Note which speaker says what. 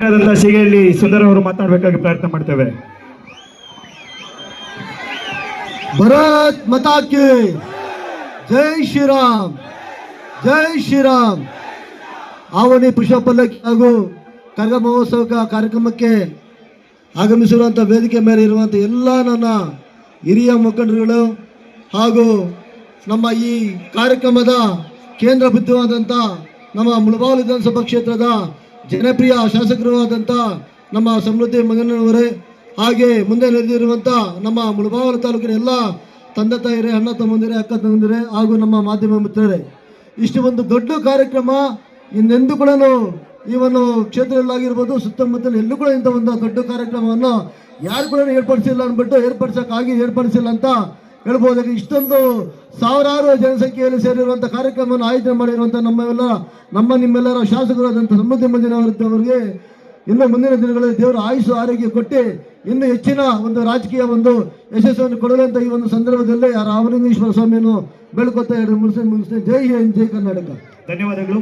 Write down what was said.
Speaker 1: ಸಿಗೆಯಲ್ಲಿ ಸುಂದರ ಅವರು ಮಾತಾಡಬೇಕಾಗಿ ಪ್ರಯತ್ನ ಮಾಡ್ತೇವೆ.
Speaker 2: ಭರತ್ ಮತಾಕಿ ಜೈ ಶ್ರೀರಾಮ್ ಜೈ ಶ್ರೀರಾಮ್. ಆವಣಿ ಪುಷ್ಪ ಪಲ್ಲಕ್ಕಿ ಹಾಗೂ ಕರ್ಗ ಮಹೋತ್ಸವ ಕಾರ್ಯಕ್ರಮಕ್ಕೆ ಆಗಮಿಸಿರುವಂಥ ವೇದಿಕೆ ಮೇಲೆ ಇರುವಂಥ ಎಲ್ಲ ನನ್ನ ಹಿರಿಯ ಮುಖಂಡರುಗಳು ಹಾಗೂ ನಮ್ಮ ಈ ಕಾರ್ಯಕ್ರಮದ ಕೇಂದ್ರ ಬಿಂದುವಾದಂಥ ನಮ್ಮ ಮುಳಬಾಲ್ ವಿಧಾನಸಭಾ ಕ್ಷೇತ್ರದ ಜನಪ್ರಿಯ ಶಾಸಕರು ಆದಂಥ ನಮ್ಮ ಸಮೃದ್ಧಿ ಮಗನವರೇ, ಹಾಗೆ ಮುಂದೆ ನಡೆದಿರುವಂಥ ನಮ್ಮ ಮುಳಬಾವಲ ತಾಲೂಕಿನ ಎಲ್ಲ ತಂದೆ ತಾಯಿರೇ ಅಣ್ಣ ತಮ್ಮಂದಿರೇ, ಅಕ್ಕ ತಮ್ಮಂದಿರೇ, ಹಾಗೂ ನಮ್ಮ ಮಾಧ್ಯಮ ಮಿತ್ರರೇ, ಇಷ್ಟು ಒಂದು ದೊಡ್ಡ ಕಾರ್ಯಕ್ರಮ ಇನ್ನೆಂದು ಕೂಡ ಈ ಒಂದು ಕ್ಷೇತ್ರದಲ್ಲಾಗಿರ್ಬೋದು ಸುತ್ತಮುತ್ತಲ ಎಲ್ಲೂ ಕೂಡ ಇಂಥ ಒಂದು ದೊಡ್ಡ ಕಾರ್ಯಕ್ರಮವನ್ನು ಯಾರು ಕೂಡ ಏರ್ಪಡಿಸಿಲ್ಲ ಅಂದ್ಬಿಟ್ಟು ಏರ್ಪಡಿಸೋಕ್ಕಾಗಿ ಏರ್ಪಡಿಸಿಲ್ಲ ಅಂತ ಹೇಳ್ಬೋದಾಗಿ ಇಷ್ಟೊಂದು ಸಾವಿರಾರು ಜನಸಂಖ್ಯೆಯಲ್ಲಿ ಸೇರಿರುವಂತಹ ಕಾರ್ಯಕ್ರಮವನ್ನು ಆಯೋಜನೆ ಮಾಡಿರುವಂಥ ನಮ್ಮೆಲ್ಲ, ನಮ್ಮ ನಿಮ್ಮೆಲ್ಲರ ಶಾಸಕರಾದಂಥ ಸಮೃದ್ಧಿ ಮಂದಿನವರಿಗೆ ಇನ್ನು ಮುಂದಿನ ದಿನಗಳಲ್ಲಿ ದೇವರು ಆಯುಷು ಆರೋಗ್ಯ ಕೊಟ್ಟು ಇನ್ನು ಹೆಚ್ಚಿನ ಒಂದು ರಾಜಕೀಯ ಒಂದು ಯಶಸ್ಸನ್ನು ಕೊಡಲಂತ ಈ ಒಂದು ಸಂದರ್ಭದಲ್ಲಿ ಆ ರಾಮಲಿಂಗೇಶ್ವರ ಸ್ವಾಮಿಯನ್ನು ಬೆಳ್ಕೊತಾ ಮುಗಿಸ್ತೇನೆ. ಜೈ ಹಿಂದ್, ಜೈ ಕರ್ನಾಟಕ.
Speaker 1: ಧನ್ಯವಾದಗಳು.